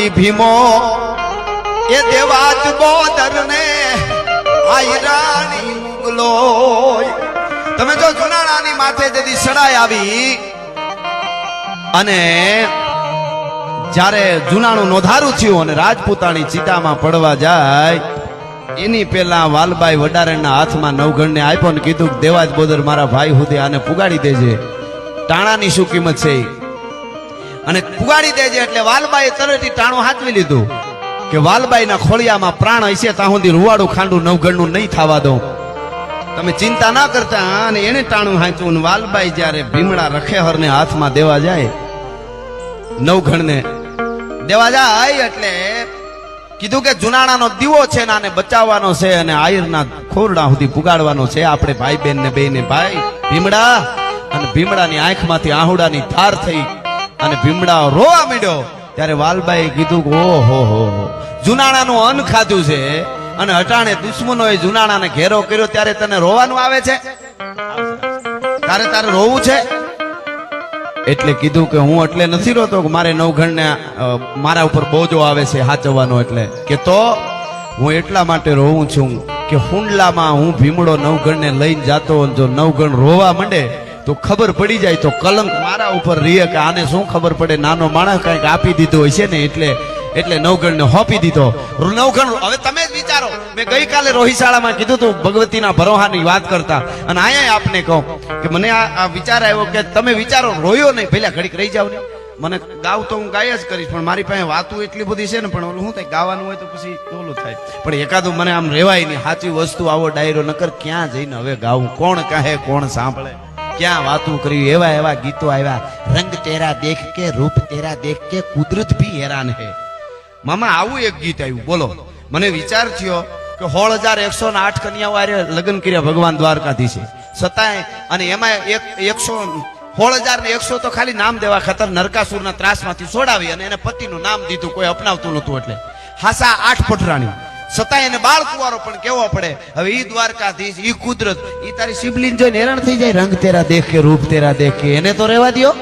વાલી ભીમો, એ દેવાજ બોદર ને આયરાણી મુગલો તમે જો જુનાણાની માથે જેથી સડાઈ આવી, અને જ્યારે જુનાણું નોધારું થયું અને રાજપૂતાણી ચિતામાં પડવા જાય, એની પેલા વાલબાઈ વડારણના હાથમાં નવગણને આપ્યો ને કીધું દેવાજ બોદર મારા ભાઈ સુધી આને પુગાડી દેજે ટાણાની શું કિંમત છે? અને પુગાડી દેજે એટલે વાલબાઈ તરત ટાણું હાથવી લીધું. કે વાલબાઈના ખોળિયામાં પ્રાણ હશે ત્યાં સુધી રૂવાડું ખાંડું નવગણનું નહીં થવા દઉં. તમે ચિંતા ના કરતા અને એને ટાણું હાંચવું વાલબાઈ જ્યારે ભીમડા રખેહરને હાથમાં દેવા જાય, નવઘણને દેવા જાય એટલે કીધું કે જુનાણાનો દીવો છે ને આને બચાવવાનો છે અને આયરના ખોરડા સુધી પુગાડવાનો છે. આપણે ભાઈ બેન ને બે ને ભાઈ, ભીમડા, અને ભીમડાની આંખમાંથી આહુડાની ધાર થઈ અને ભીમડા રોવા માંડ્યો. ત્યારે વાલબાઈ કીધું કે, ઓહો, હો હો. જુનાણાનું અન્ન ખાધું છે અને હટાણે દુશ્મનોએ જુનાણાને ઘેરો કર્યો. ત્યારે તને રોવાનું આવે છે? તારે તારે રોવું છે? એટલે કીધું કે, હું એટલે નથી રોતો કે મારે નવઘણને મારા ઉપર બોજો આવે છે હાચવવાનો એટલે. કે તો હું એટલા માટે રોવું છું કે હુંડલામાં હું ભીમડો નવગણને લઈને જાતો જો નવગણ રોવા માંડે તો ખબર પડી જાય તો કલંક મારા ઉપર રીએ કે આને શું ખબર પડે? નાનો માણસ કંઈક આપી દીધો હશે ને એટલે એટલે નવગણને હોપી દીધો. નવગણ હવે તમે જ વિચારો. મેં ગઈકાલે રોહિશાળામાં કીધું તું, ભગવતીના ભરોહાની વાત કરતા. અને અહીંયા આપને કહું કે મને આ વિચાર આવ્યો કે તમે વિચારો, રોયો નહીં. પેલા ઘડીક રહી જાવ ને. મને ગાવ તો હું ગાય જ કરીશ, પણ મારી પાસે વાતું એટલી બધી છે ને, પણ ઓલું શું થાય? ગાવાનું હોય તો પછી ઓલું થાય. પણ એકાદું મને આમ રેવાય નહીં. સાચી વસ્તુ આવો ડાયરો, નકર ક્યાં જઈને હવે ગાવું? કોણ કહે, કોણ સાંભળે? ક્યાં વાતું કર્યું? એવા એવા ગીતો આવ્યા. રંગ તેરા દેખ કે, રૂપ તેરા દેખ કે, કુદરત ભી હેરાન હે. મામા, આવું એક ગીત આવ્યું. બોલો. મને વિચાર થયો કે સોળ હજાર એકસો ને આઠ કન્યાઓ આરે લગ્ન કર્યા ભગવાન દ્વારકાધીશે. છતાંય અને એમાં એક એકસો સોળ હજાર ને એકસો તો ખાલી નામ દેવા ખાતર નરકાસુરના ત્રાસમાંથી છોડાવી અને એને પતિનું નામ દીધું. કોઈ અપનાવતું નહોતું એટલે. હાસા આઠ પટરાણી છતાંય એને બાળ કુવારો પણ કેવો પડે? હવે ઈ દ્વારકાધીશ, ઈ કુદરત. ઈ તારી શિવલિંગ જોઈને હેરાન થઈ જાય. રંગ તેરા દેખ, રૂપ તેરા દેખ. એને તો રહેવા દ્યો.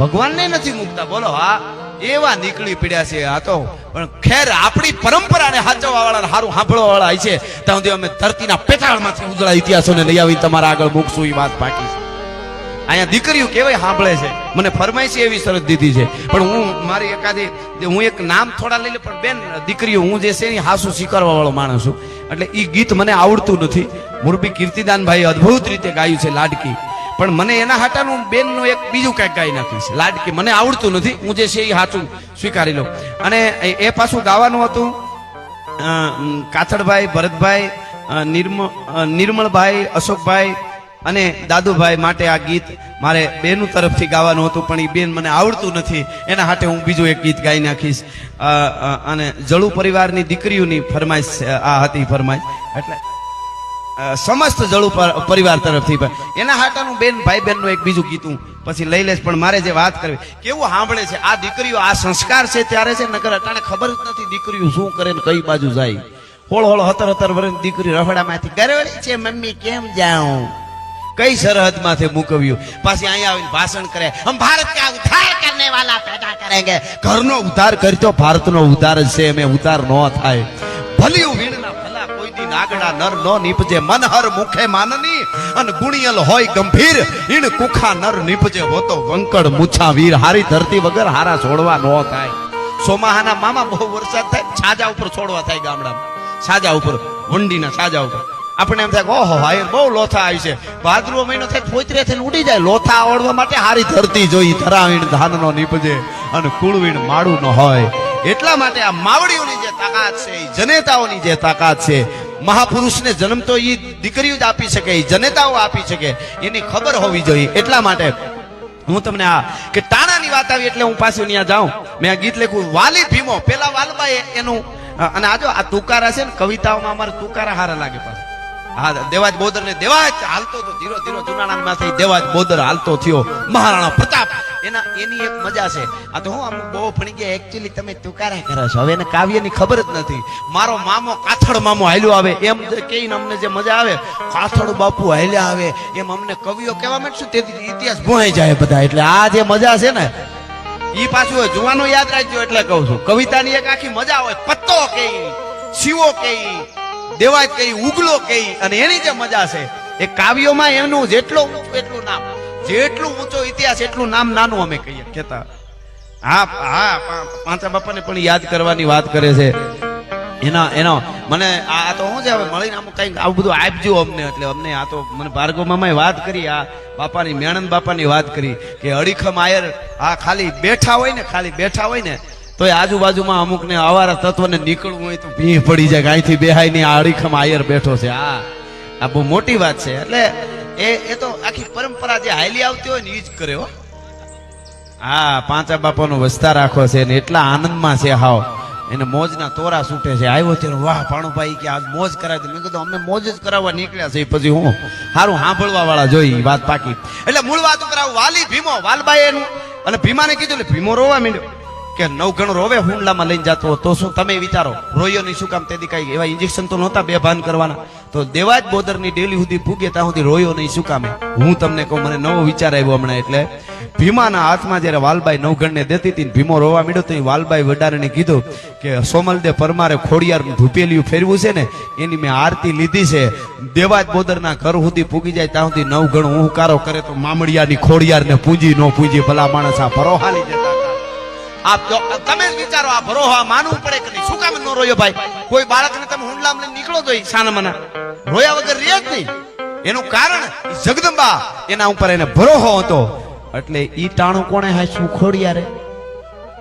ભગવાનને નથી મૂકતા. બોલો, હા, એવા નીકળી પડ્યા છે આ તો. પણ ખેર આપણી પરંપરાને સાચવવા વાળા સારું સાંભળવા વાળા છે. ત્યાં સુધી અમે ધરતીના પેટાળમાંથી ઉજળા ઇતિહાસોને લઈ આવી તમારા આગળ મૂકશું એ વાત બાકી છે. અહીંયા દીકરીઓ કેવાય સાંભળે છે. મને ફરમાઈશી એવી શરત દીધી છે. પણ હું મારી એકાદી હું એક નામ થોડા લઈ લઉં, પણ બેન, દીકરીઓ, હું જે છે એની હાસુ સ્વીકારવા વાળો માણસ છું. એટલે એ ગીત મને આવડતું નથી. મુરબી કીર્તિદાનભાઈ અદ્ભુત રીતે ગાયું છે લાડકી. પણ મને એના હાટાનું બેનનું એક બીજું કંઈક ગાઈ નાખ્યું છે. લાડકી મને આવડતું નથી. હું જે છે એ સાચું સ્વીકારી લઉં. અને એ- પાછું ગાવાનું હતું કાથડભાઈ ભરતભાઈ નિર્મ નિર્મળભાઈ, અશોકભાઈ અને દાદુભાઈ માટે આ ગીત મારે બેનું તરફથી ગાવાનું હતું, પણ એ બેન મને આવડતું નથી. એના હાટે હું બીજું એક ગીત ગાઈ નાખીશ. અને જળુ પરિવારની દીકરીઓની ફરમાઈશ આ હતી ફરમાઈશ. એટલે સમસ્ત જળુ પરિવાર તરફથી પણ. એના હાટાનું બેન ભાઈ બહેનનું એક બીજું ગીત હું પછી લઈ લઈશ પણ મારે જે વાત કરવી, કેવું સાંભળે છે? આ દીકરીઓ આ સંસ્કાર છે ત્યારે છે નગર અટાણે ખબર જ નથી દીકરીઓ શું કરે ને કઈ બાજુ જાય. હોળ હોળ, હતર હતર વર્ષની દીકરી રફડામાંથી ગરવડી છે, મમ્મી, કેમ જાઉં? કઈ સરહદ માથે મૂકવ્યું? પાછી અહીંયા આવીને ભાષણ કરે. હમ ભારત કા ઉદ્ધાર કરને વાલા પેદા કરેંગે? ઘરનો ઉદ્ધાર કરતો ભારતનો ઉદ્ધાર જ છે, એમે ઉદ્ધાર ન થાય. ભલી વીણના ભલા, કોઈ દી નાગડા નર નો નીપજે. મનહર મુખે માનની, અને ગુણિયલ હોય ગંભીર. ઈણ કુખા નર નીપજે હોતો વંકડ મૂછા વીર. હારી ધરતી વગર હારા છોડવા નો થાય. સોમાહાના મામા બહુ વરસાદ થાય, છાજા ઉપર છોડવા થાય ગામડામાં. છાજા ઉપર, વંડીના છાજા ઉપર. આપણે એમ થાય ઓહો હાયર બહુ લોથા આવી છે. ભાદરવો મહિનો થાય, પોતરે થઈને ઉડી જાય. લોથા આવડવા માટે હારી ધરતી જોઈ, ધરાવીણ ધાનનો નીપજે અને કુળવીણ માળું ન હોય. એટલા માટે આ માવડીઓની જે તાકાત છે એ જનેતાઓની જે તાકાત છે, મહાપુરુષને જન્મ તો એ દીકરીઓ જ આપી શકે એ જનેતાઓ આપી શકે, એની ખબર હોવી જોઈએ. એટલા માટે હું તમને આ કે ટાણાની વાત આવી એટલે હું પાછું ત્યાં જાઉં. મેં આ ગીત લખ્યું, વાલી ભીમો. પેલા વાલબાએ એનું, અને આ જો આ તુકારા છે ને, કવિતાઓમાં અમારે તુકારા હારા લાગે પાછા. દેવાજ બોદર ને દેવાજ હાલતો તો ધીરો ધીરો જુનાણા માંથી દેવાજ બોદર હાલતો થયો. મહારાણા પ્રતાપ, એના એની એક મજા છે. આ તો હું આમ બહુ ભણી ગયા એકચ્યુઅલી તમે તુકારા કરો છો. હવે એને કાવ્યની ખબર જ નથી. મારો મામો કાથડ મામો હાલ્યો આવે. એમ કહીને અમને જે મજા આવે, કાથડ બાપુ હાલ્યા આવે. એમ અમને કવિઓ કહેવા માંડશું, તેથી ઇતિહાસ ભોંય જાય બધા. એટલે આ જે મજા છે ને, ઈ પાછું હોય જુવાનો યાદ રાખજો એટલે કહું છું. કવિતાની એક આખી મજા હોય. પત્તો કે શિવો કે દેવાજ કઈ ઉગલો કે અને એની જે મજા છે, એ કાવ્યોમાં એનું જેટલું ઊંચું એટલું નામ, જેટલું ઊંચો ઇતિહાસ એટલું નામ નાનું અમે કહીએ. કેતા, હા હા પાંચા બાપાને પણ યાદ કરવાની વાત કરે છે. એના, એનો, મને આ તો શું છે મળીને આમ કંઈક આવું બધું આપજો અમને, એટલે અમને આ તો મને ભાર્ગવ મામાએ વાત કરી, આ બાપાની, મેણંદ બાપાની વાત કરી, કે અડીખમ આયર, આ ખાલી બેઠા હોય ને, ખાલી બેઠા હોય ને તોય આજુબાજુમાં અમુક ને અવારા તત્વને નીકળવું હોય તો ભીહ પડી જાય અહીંથી બેહાયની આડીખમ આયર બેઠો છે. આ આ બહુ મોટી વાત છે. એટલે એ એ તો આખી પરંપરા જે હાલી આવતી હોય ને એ જ કરે હો. પાંચા બાપાનો વસ્તા રાખો છે ને એટલા આનંદમાં છે હાવ. એને મોજના તોરા છૂટે છે. આવ્યો ત્યારે, વાહ, ભાણુભાઈ, કે આજ મોજ કરાવી. મેં કીધું, અમે મોજ જ કરાવવા નીકળ્યા છે પછી હું સારું સાંભળવા વાળા જોઈ વાત પાકી. એટલે મૂળ વાત ઉપર વાલી ભીમો, વાલબાઈ એનું. અને ભીમાને કીધું એટલે ભીમો રોવા માંડ્યો. કે નવગણ રોવે હુંડલામાં લઈને જતો તો શું તમે વિચારો? રોયો નહીં શું કામ? તેથી દીકાઈ એવા ઇન્જેક્શન તો નહોતા બે ભાન કરવાના. તો દેવાજ બોદરની ડેલી સુધી પૂગે ત્યાં સુધી રોયો નહીં શું કામે? હું તમને કહું, મને નવો વિચાર આવ્યો હમણાં એટલે, ભીમાના હાથમાં જ્યારે વાલબાઈ નવગણને દેતી હતી ને ભીમો રોવા માંડ્યો તો વાલબાઈ વડારને કીધું કે સોમલદે પરમારે ખોડિયારનું ધૂપેલિયું ફેરવું છે ને, એની મેં આરતી લીધી છે. દેવાજ બોદરના ઘર સુધી પૂગી જાય ત્યાં સુધી નવગણ હુંકારો કરે તો મામડિયાની ખોડિયારને પૂંજી ન પૂંજી, ભલા માણસ આ પરોહાલી જતા જો તમે વિચારો, આ ભરોહા માનવું પડે કે નહીં? શું કામ ન રોયો ભાઈ? કોઈ બાળકને તમે હુંડલામ લઈને નીકળો તો સાનામાના. રોયા વગર રહે જ નહીં. એનું કારણ જગદંબા એના ઉપર એને ભરોહો હતો. એટલે ઈ ટાણું કોણે હાસ્યું? ખોડિયારે.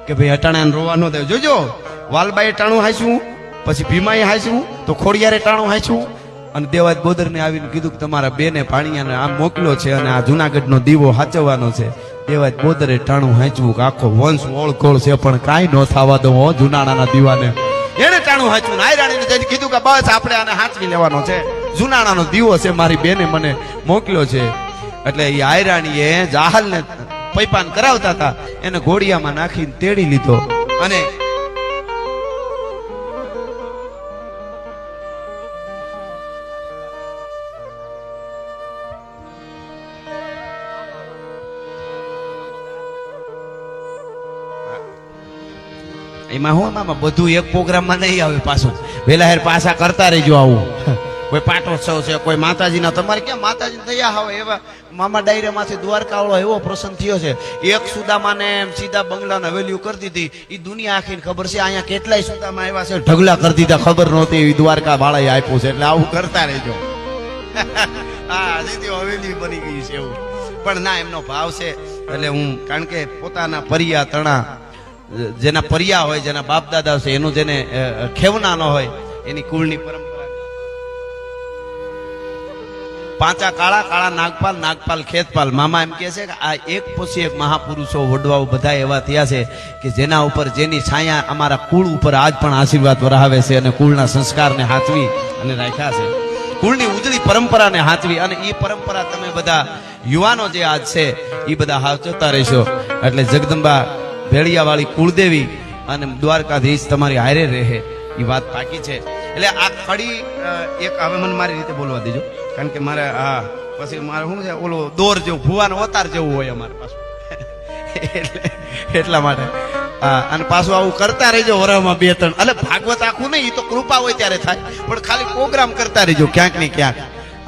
કે ભાઈ, અટાણે રોવા ન દે. જોજો વાલબાઈ ટાણું હાસ્યું, પછી ભીમાએ હાસ્યું, તો ખોડિયારે ટાણું હાસ્યું. અને દેવાજ બોદરને આવીને કીધું કે તમારા બેને ભાણિયાને આમ મોકલ્યો છે અને આ જુનાગઢનો દીવો હાચવવાનો છે. દેવાજ બોદરે ટાણું હાંચવું કે આખો વંશ ઓળખોળ છે, પણ કાંઈ ન થવા દો હો જુનાણાના દીવાને. એને ટાણું હાંચવું નાયરાણીને જઈને કીધું કે બસ આપણે આને હાંચવી લેવાનો છે. જુનાણાનો દીવો છે મારી બેને મને મોકલ્યો છે. એટલે એ આયરાણીએ જાહલને પૈપાન કરાવતા હતા. એને ઘોડિયામાં નાખીને તેડી લીધો. અને એમાં હું, મામા, બધું એક પ્રોગ્રામમાં નહીં આવે પાછું. વેલા હેર પાછા કરતા રહેજો આવું. કોઈ પાટોત્સવ છે, કોઈ માતાજીના. તમારે ક્યાં માતાજી થયા હોય એવા મામા ડાયરામાંથી દ્વારકાવાળો એવો પ્રસંગ થયો છે. એક સુદામાને સીધા બંગલાને વેલ્યુ કરી દીધી. એ દુનિયા આખીને ખબર છે, અહીંયા કેટલાય સુદામા એવા છે. ઢગલા કરી દીધા, ખબર નહોતી એવી દ્વારકા વાળાએ આપ્યું છે. એટલે આવું કરતા રહેજો. હા હવેલી બની ગઈ છે એવું. પણ ના, એમનો ભાવ છે. એટલે હું, કારણ કે પોતાના પરિયા તણા જેના પરિયા હોય, જેના બાપ દાદા છે એનું જેને ખેવના ન હોય, એની કુળની પરંપરા. પાંચા કાળા કાળા નાગપાલ નાગપાલ, ખેતપાલ. મામા એમ કહે છે કે આ એક પછી એક મહાપુરુષો વડવાઓ બધા એવા થયા છે કે જેના ઉપર, જેની છાયા અમારા કુળ ઉપર આજ પણ આશીર્વાદ વરાવે છે અને કુળના સંસ્કારને હાથવી અને રાખ્યા છે. કુળની ઉજળી પરંપરાને હાથવી અને એ પરંપરા તમે બધા યુવાનો જે આજ છે એ બધા હાચવતા રહેશો. એટલે જગદંબા ભેળિયાવાળી કુળદેવી અને દ્વારકાધીશ તમારી હારે રહે એ વાત પાકી છે. એટલે આ ખડી એક હવે મને મારી રીતે બોલવા દેજો. કારણ કે મારે હા પછી મારે શું છે, ઓલો દોર જેવું, ભુવાનો અવતાર જેવું હોય અમારે પાછું. એટલે, એટલા માટે. હા અને પાછું આવું કરતા રહેજો વરામાં બે ત્રણ. એટલે ભાગવત આખું નહીં એ તો કૃપા હોય ત્યારે થાય. પણ ખાલી પ્રોગ્રામ કરતા રહેજો, ક્યાંક ને ક્યાંક.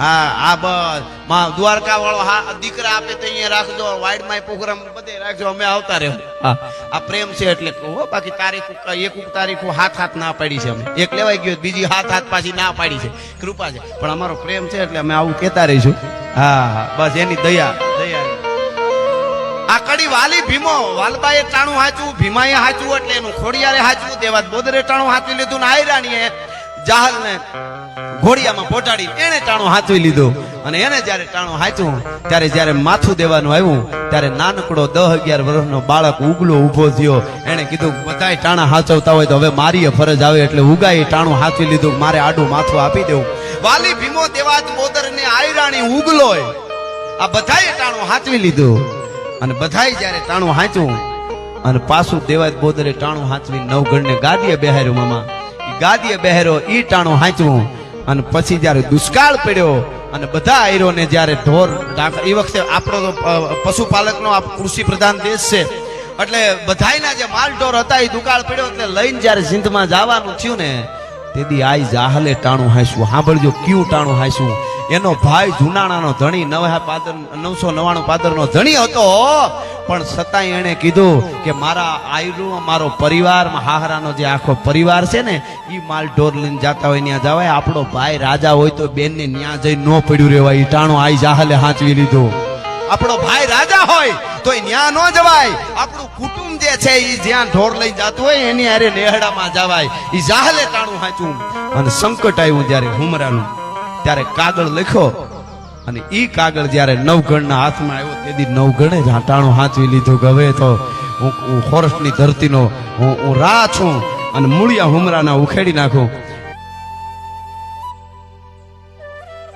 હા આ બસ. માં દ્વારકા વાળો હા દીકરા આપે તો અહીંયા રાખજો. વાઇડમાં પ્રોગ્રામ બધે રાખજો. અમે આવતા રહ્યો આ પ્રેમ છે એટલે કહું હો બાકી તારીખ એક તારીખ હાથ હાથ ના પાડી છે અમે. એક લેવાઈ ગયો બીજી હાથ હાથ પાછી ના પાડી છે. કૃપા છે. પણ અમારો પ્રેમ છે એટલે અમે આવું કહેતા રહીશું. હા હા બસ એની દયા દયા. આ કડી વાલી ભીમો વાલબાએ ટાણું હાચવું ભીમાએ હાચું એટલે એનું ખોડિયારે હાચવું દેવાત બોદરે ટાણું હાચી લીધું ને આયરાણીએ જાહલને ઘોડિયામાં પોટાડી એને ટાણું હાચવી લીધું. અને એને જ્યારે ટાણું હાચવું, ત્યારે જ્યારે માથું દેવાનું આવ્યું, ત્યારે નાનકડો દહ અગિયાર વર્ષનો બાળક ઉગલો ઊભો થયો. એને કીધું, બધાય ટાણા હાચવતા હોય તો હવે મારી ફરજ આવે એટલે ઉગાઈ ટાણું હાચવી લીધું. મારે આડું માથું આપી દેવું. વાલી ભીમો દેવાત મોદર ને આયરાણી ઉગલોય. આ બધાએ ટાણું હાચવી લીધું. અને બધાય જ્યારે ટાણું હાંચવું, અને પાછું દેવાય બોદરે ટાણું હાંચવી નવગણને ગાદીએ બેહાર્યું, મામા. ગાદીએ બહેરો ઈ ટાણું હાંચવું. અને પછી જ્યારે દુષ્કાળ પડ્યો અને બધા આયરોને જ્યારે ઢોર એ વખતે આપણો તો પશુપાલકનો આ કૃષિ પ્રધાન દેશ છે. એટલે બધાયના જે માલ ઢોર હતા એ દુકાળ પડ્યો એટલે લઈને જ્યારે સિંધમાં જવાનું થયું ને તેથી આઈ જાહલે ટાણું હાંસું સાંભળજો, કયું ટાણું હાંસું એનો ભાઈ જુનાણાનો ધણી, નવા પાદર, નવસો નવાણું પાદરનો ધણી હતો. પણ છતાંય એણે કીધું કે મારા આયરું, મારો પરિવાર હાહરાનો જે આખો પરિવાર છે ને એ માલ ઢોર લઈને જતા હોય ત્યાં જવાય. આપણો ભાઈ રાજા હોય તો બેનને ન્યા જઈ ન પડ્યું રહેવાય ટાણું આઈ જાહલે હાંચવી લીધું. આપણો ભાઈ રાજા હોય તો ન્યા ન જવાય. આપણું કુટુંબ જે છે ઈ જ્યાં ઢોર લઈ જતું હોય એની હારે નેહડામાં જવાય. ઈ જાહલે ટાણું હાચું. અને સંકટ આવ્યું જ્યારે હુમરાનું. ત્યારે કાગળ લખ્યો. અને ઈ કાગળ જ્યારે નવગણના હાથમાં આવ્યો તેથી નવગણે જ હાટાણું હાંચવી લીધું ગવે તો હું હું ધરતીનો હું હું રા છું. અને મૂળિયા હુમરાના ઉખેડી નાખું.